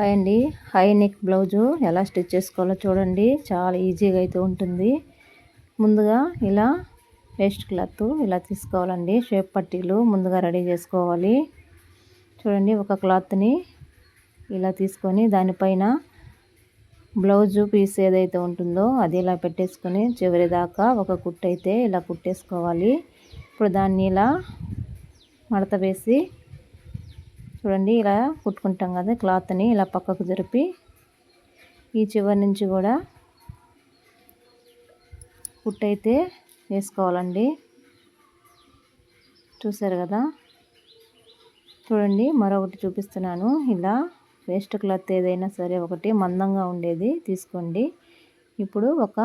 Hi అండి. High neck blouse. ఎలా stitch చేసుకోవాలో చూడండి. చాలా ఈజీగా అయితే ఉంటుంది. ముందుగా ఇలా వేస్ట్ క్లాత్ ఇలా తీసుకోవాలండి. షేప్ పట్టీలు ముందుగా రెడీ చేసుకోవాలి. చూడండి ఒక క్లాత్ని ఇలా తీసుకొని దానిపైన బ్లౌజు పీస్ ఏదైతే ఉంటుందో అది ఇలా పెట్టేసుకొని చివరి దాకా ఒక కుట్టు అయితే ఇలా కుట్టేసుకోవాలి. ఇప్పుడు దాన్ని ఇలా మడత వేసి చూడండి ఇలా కుట్టుకుంటాం కదా క్లాత్ని ఇలా పక్కకు జరిపి ఈ చివరి నుంచి కూడా కుట్టయితే వేసుకోవాలండి. చూసారు కదా? చూడండి మరొకటి చూపిస్తున్నాను. ఇలా వేస్ట్ క్లాత్ ఏదైనా సరే ఒకటి మందంగా ఉండేది తీసుకోండి. ఇప్పుడు ఒక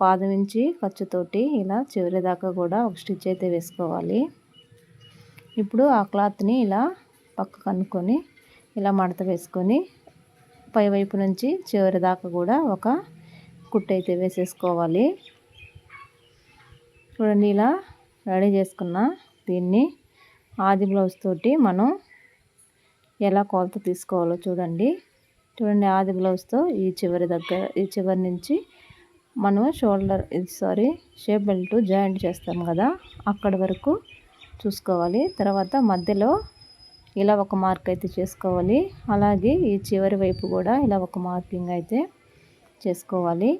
పాదం ఇంచి ఖర్చుతోటి ఇలా చివరి దాకా కూడా ఒక స్టిచ్ అయితే వేసుకోవాలి. ఇప్పుడు ఆ క్లాత్ని ఇలా పక్కకు అనుకొని ఇలా మడత వేసుకొని పైవైపు నుంచి చివరి దాకా కూడా ఒక కుట్టు అయితే వేసేసుకోవాలి. చూడండి ఇలా రెడీ చేసుకున్న దీన్ని ఆది బ్లౌజ్ తోటి మనం ఎలా కొలత తీసుకోవాలో చూడండి. చూడండి ఆది బ్లౌజ్తో ఈ చివరి దగ్గర ఈ చివరి నుంచి మనం షోల్డర్ ఇది సారీ షేప్ బెల్ట్ జాయింట్ చేస్తాం కదా అక్కడి వరకు చూసుకోవాలి. తర్వాత మధ్యలో ఇలా ఒక మార్క్ అయితే చేసుకోవాలి. అలాగే ఈ చివరి వైపు కూడా ఇలా ఒక మార్కింగ్ అయితే చేసుకోవాలి.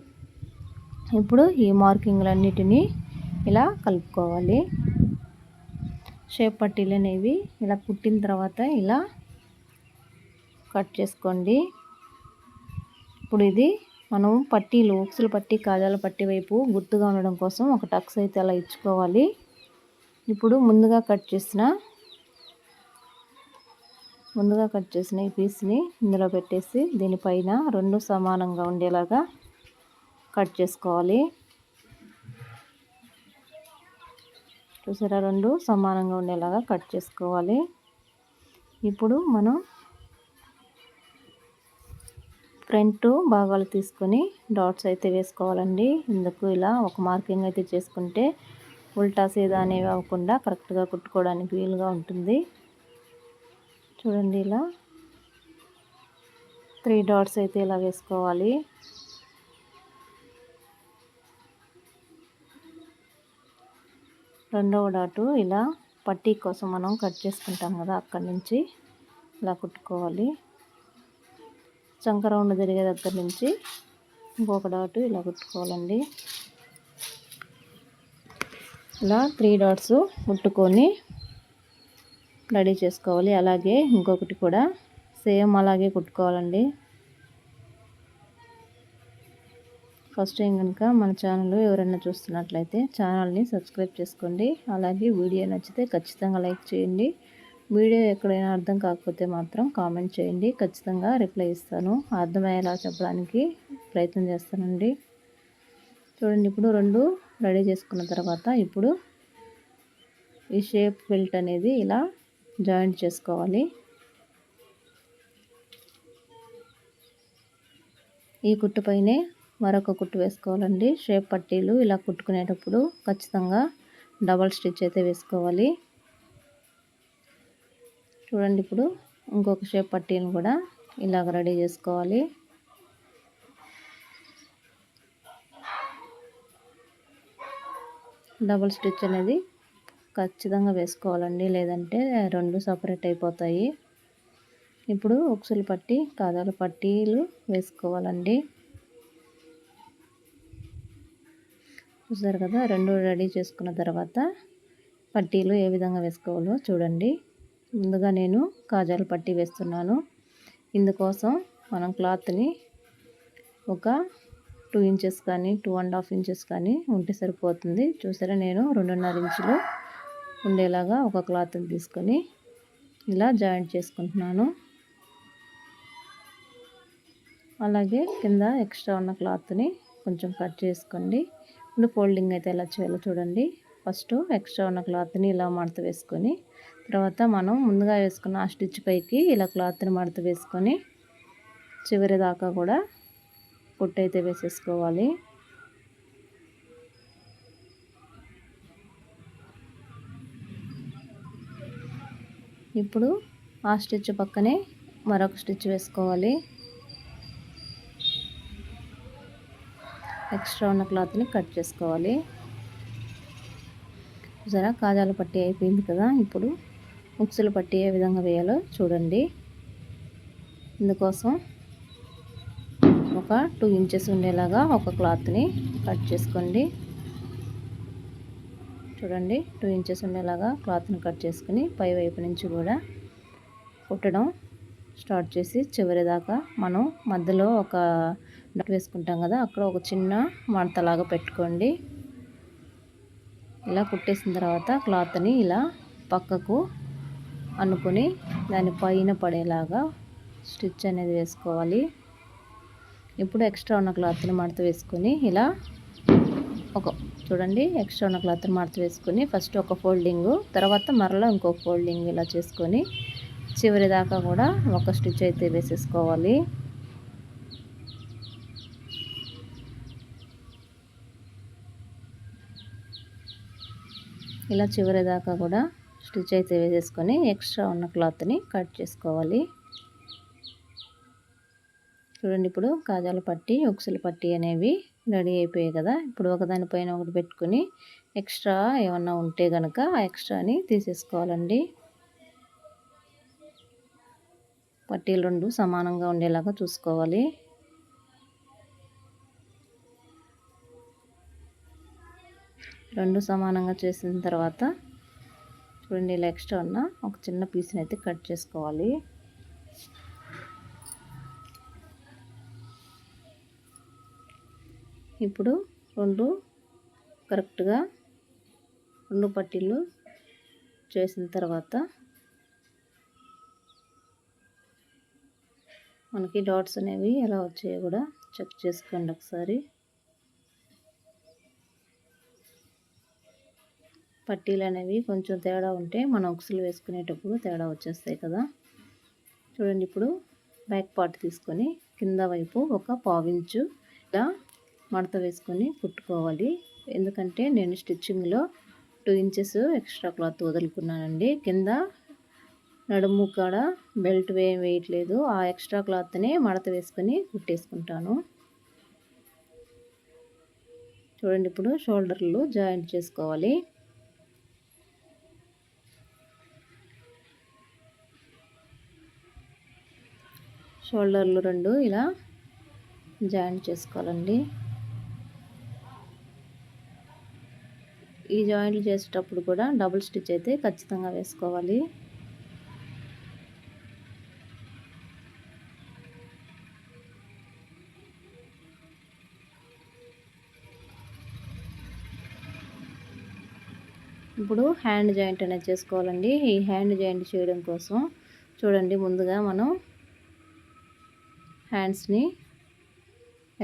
ఇప్పుడు ఈ మార్కింగ్లన్నిటినీ ఇలా కలుపుకోవాలి. షేప్ పట్టీలు అనేవి ఇలా కుట్టిన తర్వాత ఇలా కట్ చేసుకోండి. ఇప్పుడు ఇది మనం పట్టీలు ఉక్సులు పట్టి కాజాల పట్టి వైపు గుర్తుగా ఉండడం కోసం ఒక టక్స్ అయితే అలా ఇచ్చుకోవాలి. ఇప్పుడు ముందుగా కట్ చేసిన ముందుగా కట్ చేసిన ఈ పీస్ని ఇందులో పెట్టేసి దీనిపైన రెండు సమానంగా ఉండేలాగా కట్ చేసుకోవాలి. చూసారా? రెండు సమానంగా ఉండేలాగా కట్ చేసుకోవాలి. ఇప్పుడు మనం ఫ్రంట్ భాగాలు తీసుకొని డాట్స్ అయితే వేసుకోవాలండి. ఇందుకు ఇలా ఒక మార్కింగ్ అయితే చేసుకుంటే ఉల్టా సీదా అనేవి అవ్వకుండా కరెక్ట్గా కుట్టుకోవడానికి వీలుగా ఉంటుంది. చూడండి ఇలా. త్రీ డాట్స్ అయితే ఇలా వేసుకోవాలి. రెండవ డాటు ఇలా పట్టీ కోసం మనం కట్ చేసుకుంటాం కదా అక్కడి నుంచి ఇలా కుట్టుకోవాలి. చంక రౌండ్ జరిగే దగ్గర నుంచి ఇంకొక డాటు ఇలా కుట్టుకోవాలండి. ఇలా త్రీ డాట్స్ కుట్టుకొని రెడీ చేసుకోవాలి. అలాగే ఇంకొకటి కూడా సేమ్ అలాగే కుట్టుకోవాలండి. ఫస్ట్ టైం కనుక మన ఛానల్ ఎవరైనా చూస్తున్నట్లయితే ఛానల్ని సబ్స్క్రైబ్ చేసుకోండి. అలాగే వీడియో నచ్చితే ఖచ్చితంగా లైక్ చేయండి. వీడియో ఎక్కడైనా అర్థం కాకపోతే మాత్రం కామెంట్ చేయండి. ఖచ్చితంగా రిప్లై ఇస్తాను. అర్థమయ్యేలా చెప్పడానికి ప్రయత్నం చేస్తానండి. చూడండి ఇప్పుడు రెండు రెడీ చేసుకున్న తర్వాత ఇప్పుడు ఈ షేప్ బెల్ట్ అనేది ఇలా జాయింట్ చేసుకోవాలి. ఈ కుట్టుపైనే మరొక కుట్టు వేసుకోవాలండి. షేప్ పట్టీలు ఇలా కుట్టుకునేటప్పుడు ఖచ్చితంగా డబల్ స్టిచ్ అయితే వేసుకోవాలి. చూడండి ఇప్పుడు ఇంకొక షేప్ పట్టీని కూడా ఇలాగ రెడీ చేసుకోవాలి. డబల్ స్టిచ్ అనేది ఖచ్చితంగా వేసుకోవాలండి. లేదంటే రెండు సపరేట్ అయిపోతాయి. ఇప్పుడు ఉక్సులు పట్టి కాదాల పట్టీలు వేసుకోవాలండి. చూసారు కదా రెండు రెడీ చేసుకున్న తర్వాత పట్టీలు ఏ విధంగా వేసుకోవాలో చూడండి. ముందుగా నేను కాజాల పట్టీ వేస్తున్నాను. ఇందుకోసం మనం క్లాత్ని ఒక టూ ఇంచెస్ కానీ టూ అండ్ హాఫ్ ఇంచెస్ కానీ ఉంటే సరిపోతుంది. చూసారా నేను రెండున్నర ఇంచులు ఉండేలాగా ఒక క్లాత్ని తీసుకొని ఇలా జాయింట్ చేసుకుంటున్నాను. అలాగే కింద ఎక్స్ట్రా ఉన్న క్లాత్ని కొంచెం కట్ చేసుకోండి. ఇప్పుడు ఫోల్డింగ్ అయితే ఎలా చేయాలో చూడండి. ఫస్ట్ ఎక్స్ట్రా ఉన్న క్లాత్ని ఇలా మడత వేసుకొని తర్వాత మనం ముందుగా వేసుకున్న ఆ స్టిచ్ పైకి ఇలా క్లాత్ని మడత వేసుకొని చివరి దాకా కూడా కుట్టయితే వేసేసుకోవాలి. ఇప్పుడు ఆ స్టిచ్ పక్కనే మరొక స్టిచ్ వేసుకోవాలి. ఎక్స్ట్రా ఉన్న క్లాత్ని కట్ చేసుకోవాలి. జరా కాజాలు పట్టి అయిపోయింది కదా? ఇప్పుడు ముక్సులు పట్టి ఏ విధంగా వేయాలో చూడండి. ఇందుకోసం ఒక టూ ఇంచెస్ ఉండేలాగా ఒక క్లాత్ని కట్ చేసుకోండి. చూడండి. టూ ఇంచెస్ ఉండేలాగా క్లాత్ని కట్ చేసుకుని పై వైపు నుంచి కూడా కుట్టడం స్టార్ట్ చేసి చివరి దాకా మనం మధ్యలో ఒక డట్ వేసుకుంటాం కదా అక్కడ ఒక చిన్న మడతలాగా పెట్టుకోండి. ఇలా కుట్టేసిన తర్వాత క్లాత్ని ఇలా పక్కకు అనుకుని దాని పైన పడేలాగా స్టిచ్ అనేది వేసుకోవాలి. ఇప్పుడు ఎక్స్ట్రా ఉన్న క్లాత్ని మడత వేసుకొని ఇలా ఒక చూడండి ఎక్స్ట్రా ఉన్న క్లాత్ మార్చి వేసుకొని ఫస్ట్ ఒక ఫోల్డింగ్ తర్వాత మరలా ఇంకో ఫోల్డింగ్ ఇలా చేసుకొని చివరి దాకా కూడా ఒక స్టిచ్ అయితే వేసేసుకోవాలి. ఇలా చివరి దాకా కూడా స్టిచ్ అయితే వేసేసుకొని ఎక్స్ట్రా ఉన్న క్లాత్ని కట్ చేసుకోవాలి. చూడండి ఇప్పుడు కాజాల పట్టి ఉక్సుల పట్టి అనేవి రెడీ అయిపోయాయి కదా. ఇప్పుడు ఒకదానిపైన ఒకటి పెట్టుకుని ఎక్స్ట్రా ఏమన్నా ఉంటే కనుక ఆ ఎక్స్ట్రాని తీసేసుకోవాలండి. పట్టీలు రెండు సమానంగా ఉండేలాగా చూసుకోవాలి. రెండు సమానంగా చేసిన తర్వాత చూడండి ఇలా ఎక్స్ట్రా ఉన్న ఒక చిన్న పీస్ని అయితే కట్ చేసుకోవాలి. ఇప్పుడు రెండు కరెక్ట్గా రెండు పట్టీలు చేసిన తర్వాత మనకి డాట్స్ అనేవి ఎలా వచ్చాయో కూడా చెక్ చేసుకోండి ఒకసారి. పట్టీలు అనేవి కొంచెం తేడా ఉంటే మనం ఉక్సులు వేసుకునేటప్పుడు తేడా వచ్చేస్తాయి కదా. చూడండి ఇప్పుడు బ్యాక్ పార్ట్ తీసుకొని కింద వైపు ఒక పావించు. ఇలా మడత వేసుకొని కుట్టుకోవాలి. ఎందుకంటే నేను స్టిచ్చింగ్లో టూ ఇంచెస్ ఎక్స్ట్రా క్లాత్ వదులుకున్నానండి. కింద నడుము కాడ బెల్ట్ వేయం వేయట్లేదు. ఆ ఎక్స్ట్రా క్లాత్ని మడత వేసుకొని కుట్టేసుకుంటాను. చూడండి ఇప్పుడు షోల్డర్లు జాయింట్ చేసుకోవాలి. షోల్డర్లు రెండు ఇలా జాయింట్ చేసుకోవాలండి. ఈ జాయింట్లు చేసేటప్పుడు కూడా డబుల్ స్టిచ్ అయితే ఖచ్చితంగా వేసుకోవాలి. ఇప్పుడు హ్యాండ్ జాయింట్ అనేది చేసుకోవాలండి. ఈ హ్యాండ్ జాయింట్ చేయడం కోసం చూడండి ముందుగా మనం హ్యాండ్స్ని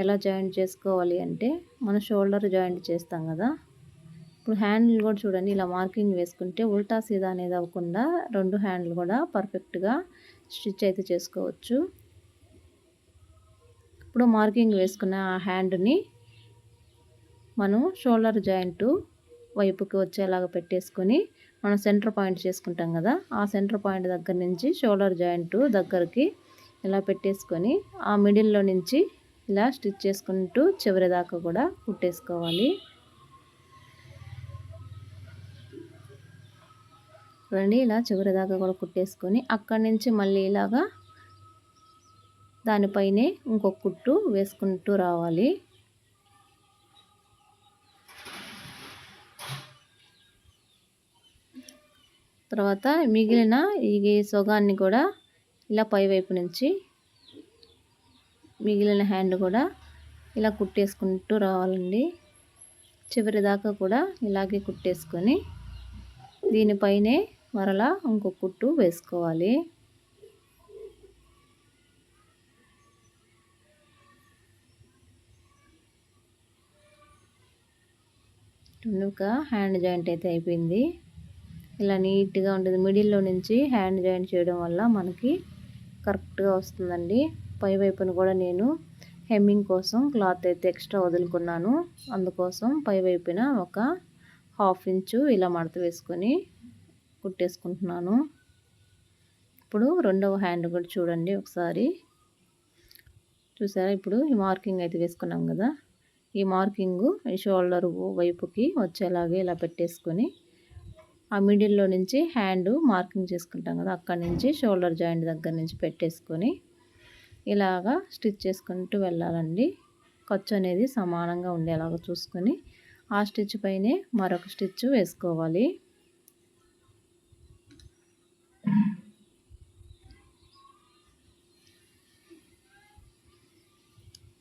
ఎలా జాయింట్ చేసుకోవాలి అంటే మన షోల్డర్ జాయింట్ చేస్తాం కదా ఇప్పుడు హ్యాండిల్ కూడా చూడండి ఇలా మార్కింగ్ వేసుకుంటే ఉల్టా సీదా అనేది అవ్వకుండా రెండు హ్యాండిల్ కూడా పర్ఫెక్ట్గా స్టిచ్ అయితే చేసుకోవచ్చు. ఇప్పుడు మార్కింగ్ వేసుకున్న ఆ హ్యాండ్ని మనం షోల్డర్ జాయింట్ వైపుకి వచ్చేలాగా పెట్టేసుకొని మనం సెంటర్ పాయింట్ చేసుకుంటాం కదా ఆ సెంటర్ పాయింట్ దగ్గర నుంచి షోల్డర్ జాయింట్ దగ్గరికి ఇలా పెట్టేసుకొని ఆ మిడిల్లో నుంచి ఇలా స్టిచ్ చేసుకుంటూ చివరి దాకా కూడా కుట్టేసుకోవాలి. రండి ఇలా చివరి దాకా కూడా కుట్టేసుకొని అక్కడి నుంచి మళ్ళీ ఇలాగా దానిపైనే ఇంకొక కుట్టు వేసుకుంటూ రావాలి. తర్వాత మిగిలిన ఈ సొగాన్ని కూడా ఇలా పైవైపు నుంచి మిగిలిన హ్యాండ్ కూడా ఇలా కుట్టేసుకుంటూ రావాలండి. చివరి దాకా కూడా ఇలాగే కుట్టేసుకొని దీనిపైనే మరలా ఇంకొక కుట్టు వేసుకోవాలి. టునుక హ్యాండ్ జాయింట్ అయితే అయిపోయింది. ఇలా నీట్గా ఉంటుంది. మిడిల్లో నుంచి హ్యాండ్ జాయింట్ చేయడం వల్ల మనకి కరెక్ట్గా వస్తుందండి. పై వైపున కూడా నేను హెమ్మింగ్ కోసం క్లాత్ అయితే ఎక్స్ట్రా వదులుకున్నాను. అందుకోసం పై వైపున ఒక హాఫ్ ఇంచు ఇలా మడత వేసుకొని కుట్టేసుకుంటున్నాను. ఇప్పుడు రెండవ హ్యాండ్ కూడా చూడండి ఒకసారి. చూసారా? ఇప్పుడు ఈ మార్కింగ్ అయితే వేసుకున్నాం కదా. ఈ మార్కింగ్ ఈ షోల్డర్ వైపుకి వచ్చేలాగే ఇలా పెట్టేసుకొని ఆ మిడిల్లో నుంచి హ్యాండ్ మార్కింగ్ చేసుకుంటాం కదా. అక్కడి నుంచి షోల్డర్ జాయింట్ దగ్గర నుంచి పెట్టేసుకొని ఇలాగా స్టిచ్ చేసుకుంటూ వెళ్ళాలండి. ఖర్చు అనేది సమానంగా ఉండేలాగా చూసుకొని ఆ స్టిచ్ పైనే మరొక స్టిచ్ వేసుకోవాలి.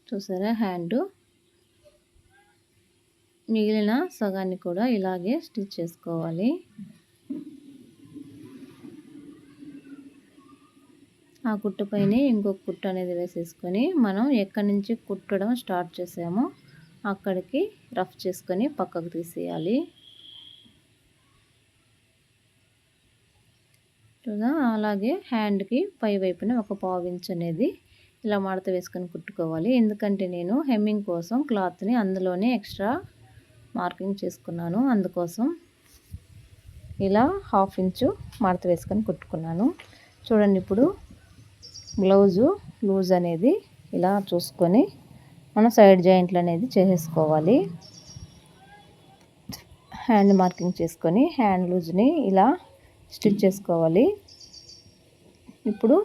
చూసారా? హ్యాండ్. మిగిలిన సగాన్ని కూడా ఇలాగే స్టిచ్ చేసుకోవాలి. ఆ కుట్టుపైనే ఇంకొక కుట్టు అనేది వేసేసుకొని మనం ఎక్కడి నుంచి కుట్టడం స్టార్ట్ చేసామో అక్కడికి రఫ్ చేసుకొని పక్కకు తీసేయాలి. అలాగే హ్యాండ్కి పై వైపున ఒక పావు ఇంచ్ అనేది ఇలా మడత వేసుకొని కుట్టుకోవాలి. ఎందుకంటే నేను హెమ్మింగ్ కోసం క్లాత్ని అందులోనే ఎక్స్ట్రా మార్కింగ్ చేసుకున్నాను. అందుకోసం ఇలా హాఫ్ ఇంచు మడత వేసుకొని కుట్టుకున్నాను. చూడండి ఇప్పుడు బ్లౌజు లూజ్ అనేది ఇలా చూసుకొని మనం సైడ్ జాయింట్లు అనేది చేసేసుకోవాలి. హ్యాండ్ మార్కింగ్ చేసుకొని హ్యాండ్ లూజ్ని ఇలా స్టిచ్ చేసుకోవాలి. ఇప్పుడు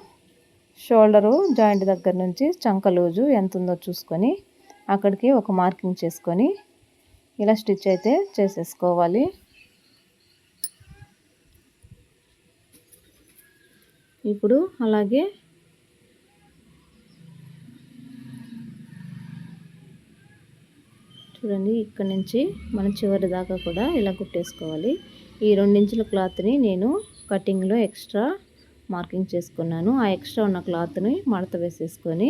షోల్డరు జాయింట్ దగ్గర నుంచి చంక లూజు ఎంత ఉందో చూసుకొని అక్కడికి ఒక మార్కింగ్ చేసుకొని ఇలా స్టిచ్ అయితే చేసేసుకోవాలి. ఇప్పుడు అలాగే చూడండి ఇక్కడ నుంచి మన చివరి దాకా కూడా ఇలా కుట్టేసుకోవాలి. ఈ రెండించుల క్లాత్ని నేను కటింగ్లో ఎక్స్ట్రా మార్కింగ్ చేసుకున్నాను. ఆ ఎక్స్ట్రా ఉన్న క్లాత్ని మడత వేసేసుకొని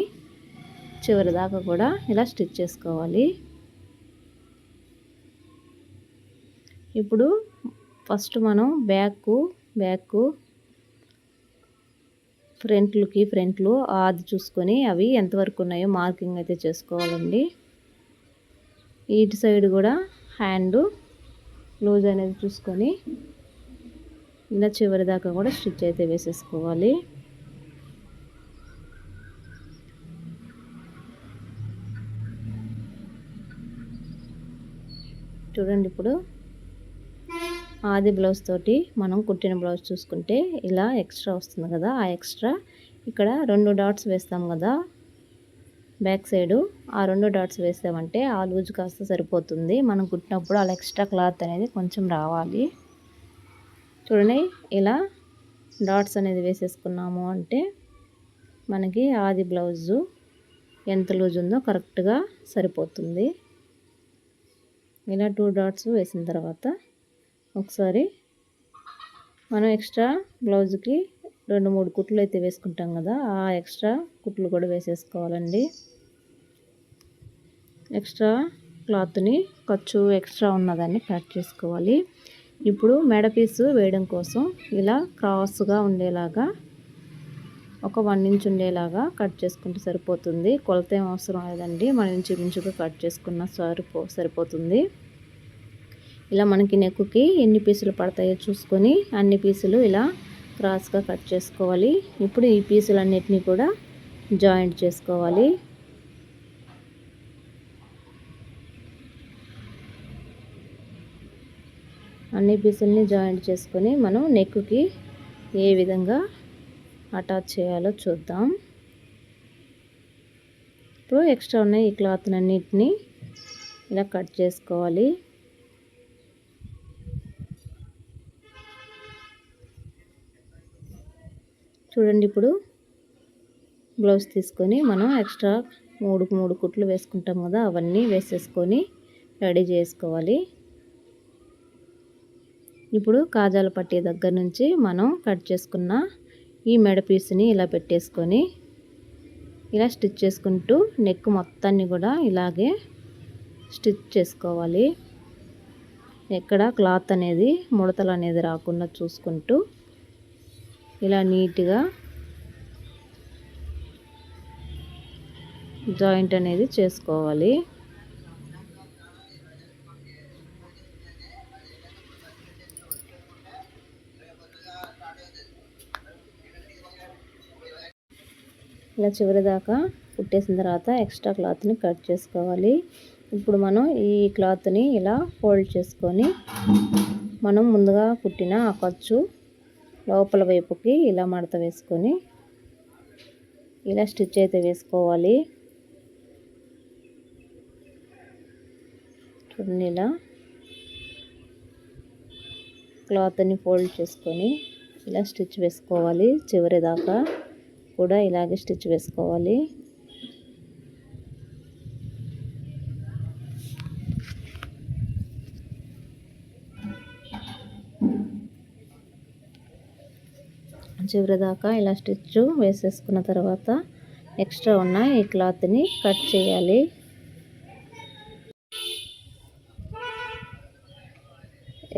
చివరి దాకా కూడా ఇలా స్టిచ్ చేసుకోవాలి. ఇప్పుడు ఫస్ట్ మనం బ్యాక్ బ్యాక్ ఫ్రంట్లుకి ఫ్రంట్లు అది చూసుకొని అవి ఎంతవరకు ఉన్నాయో మార్కింగ్ అయితే చేసుకోవాలండి. ఇటు సైడ్ కూడా హ్యాండ్ లూజ్ అనేది చూసుకొని ఇలా చివరి దాకా కూడా స్టిచ్ అయితే వేసేసుకోవాలి. చూడండి ఇప్పుడు ఆది బ్లౌజ్ తోటి మనం కుట్టిన బ్లౌజ్ చూసుకుంటే ఇలా ఎక్స్ట్రా వస్తుంది కదా ఆ ఎక్స్ట్రా ఇక్కడ రెండు డాట్స్ వేస్తాం కదా బ్యాక్ సైడు ఆ రెండు డాట్స్ వేసామంటే ఆ లూజ్ కాస్త సరిపోతుంది. మనం కుట్టినప్పుడు అలా ఎక్స్ట్రా క్లాత్ అనేది కొంచెం రావాలి. చూడండి ఇలా డాట్స్ అనేది వేసేసుకున్నాము అంటే మనకి ఆది బ్లౌజు ఎంత లూజ్ ఉందో కరెక్ట్గా సరిపోతుంది. ఇలా టూ డాట్స్ వేసిన తర్వాత ఒకసారి మనం ఎక్స్ట్రా బ్లౌజ్కి రెండు మూడు కుట్లు అయితే వేసుకుంటాం కదా ఆ ఎక్స్ట్రా కుట్లు కూడా వేసేసుకోవాలండి. ఎక్స్ట్రా క్లాత్ని ఖర్చు ఎక్స్ట్రా ఉన్నదాన్ని కట్ చేసుకోవాలి. ఇప్పుడు మెడ పీసు వేయడం కోసం ఇలా క్రాస్గా ఉండేలాగా ఒక వన్ ఇంచ్ ఉండేలాగా కట్ చేసుకుంటే సరిపోతుంది. కొలత ఏం అవసరం లేదండి. మనం ఇంచుమించుగా కట్ చేసుకున్న సరిపో సరిపోతుంది. ఇలా మనకి నెక్కుకి ఎన్ని పీసులు పడతాయో చూసుకొని అన్ని పీసులు ఇలా క్రాస్గా కట్ చేసుకోవాలి. ఇప్పుడు ఈ పీసులన్నిటినీ కూడా జాయింట్ చేసుకోవాలి. అన్ని పీసుల్ని జాయింట్ చేసుకొని మనం నెక్కి ఏ విధంగా అటాచ్ చేయాలో చూద్దాం. ఇప్పుడు ఎక్స్ట్రా ఉన్న ఈ క్లాత్ అన్నిటిని ఇలా కట్ చేసుకోవాలి. చూడండి ఇప్పుడు బ్లౌజ్ తీసుకొని మనం ఎక్స్ట్రా మూడు మూడు కుట్లు వేసుకుంటాం కదా అవన్నీ వేసేసుకొని రెడీ చేసుకోవాలి. ఇప్పుడు కాజాల పట్టీ దగ్గర నుంచి మనం కట్ చేసుకున్న ఈ మెడ పీస్ని ఇలా పెట్టేసుకొని ఇలా స్టిచ్ చేసుకుంటూ నెక్ మొత్తాన్ని కూడా ఇలాగే స్టిచ్ చేసుకోవాలి. ఎక్కడ క్లాత్ అనేది ముడతలు అనేది రాకుండా చూసుకుంటూ ఇలా నీట్గా జాయింట్ అనేది చేసుకోవాలి. ఇలా చివరి దాకా కుట్టేసిన తర్వాత ఎక్స్ట్రా క్లాత్ని కట్ చేసుకోవాలి. ఇప్పుడు మనం ఈ క్లాత్ని ఇలా ఫోల్డ్ చేసుకొని మనం ముందుగా కుట్టిన ఆ ఖర్చు లోపల వైపుకి ఇలా మడత వేసుకొని ఇలా స్టిచ్ అయితే వేసుకోవాలి. చూడండి ఇలా క్లాత్ని ఫోల్డ్ చేసుకొని ఇలా స్టిచ్ వేసుకోవాలి చివరి దాకా. కూడా ఇలాగే స్టిచ్ వేసుకోవాలి. చివరి దాకా ఇలా స్టిచ్ వేసేసుకున్న తర్వాత ఎక్స్ట్రా ఉన్న ఈ క్లాత్ని కట్ చేయాలి.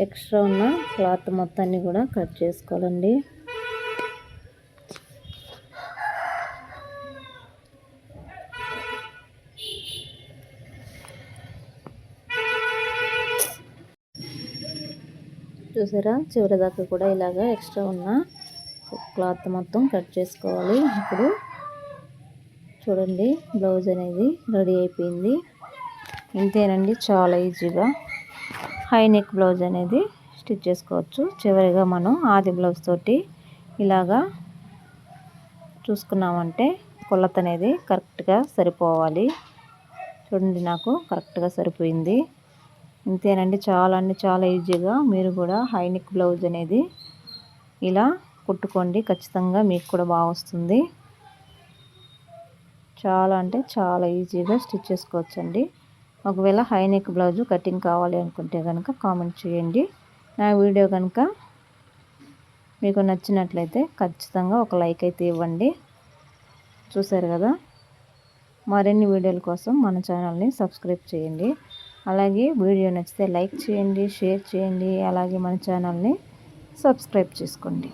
ఎక్స్ట్రా ఉన్న క్లాత్ మొత్తాన్ని కూడా కట్ చేసుకోవాలండి. చూసారా? చివరి దాకా కూడా ఇలాగా ఎక్స్ట్రా ఉన్న క్లాత్ మొత్తం కట్ చేసుకోవాలి. ఇప్పుడు చూడండి బ్లౌజ్ అనేది రెడీ అయిపోయింది. ఇంతేనండి చాలా ఈజీగా హై నెక్ బ్లౌజ్ అనేది స్టిచ్ చేసుకోవచ్చు. చివరిగా మనం ఆది బ్లౌజ్ తోటి ఇలాగా చూసుకున్నామంటే కొలత అనేది కరెక్ట్గా సరిపోవాలి. చూడండి నాకు కరెక్ట్గా సరిపోయింది. ఇంతేనండి చాలా అంటే చాలా ఈజీగా మీరు కూడా హైనిక్ బ్లౌజ్ అనేది ఇలా కుట్టుకోండి. ఖచ్చితంగా మీకు కూడా బాగా వస్తుంది. చాలా అంటే చాలా ఈజీగా స్టిచ్ చేసుకోవచ్చండి. ఒకవేళ హైనిక్ బ్లౌజు కటింగ్ కావాలి అనుకుంటే కనుక కామెంట్ చేయండి. నా వీడియో కనుక మీకు నచ్చినట్లయితే ఖచ్చితంగా ఒక లైక్ అయితే ఇవ్వండి. చూసారు కదా? మరిన్ని వీడియోల కోసం మన ఛానల్ని సబ్స్క్రైబ్ చేయండి. అలాగే వీడియో నచ్చితే లైక్ చేయండి షేర్ చేయండి అలాగే మన ఛానల్ని సబ్స్క్రైబ్ చేసుకోండి.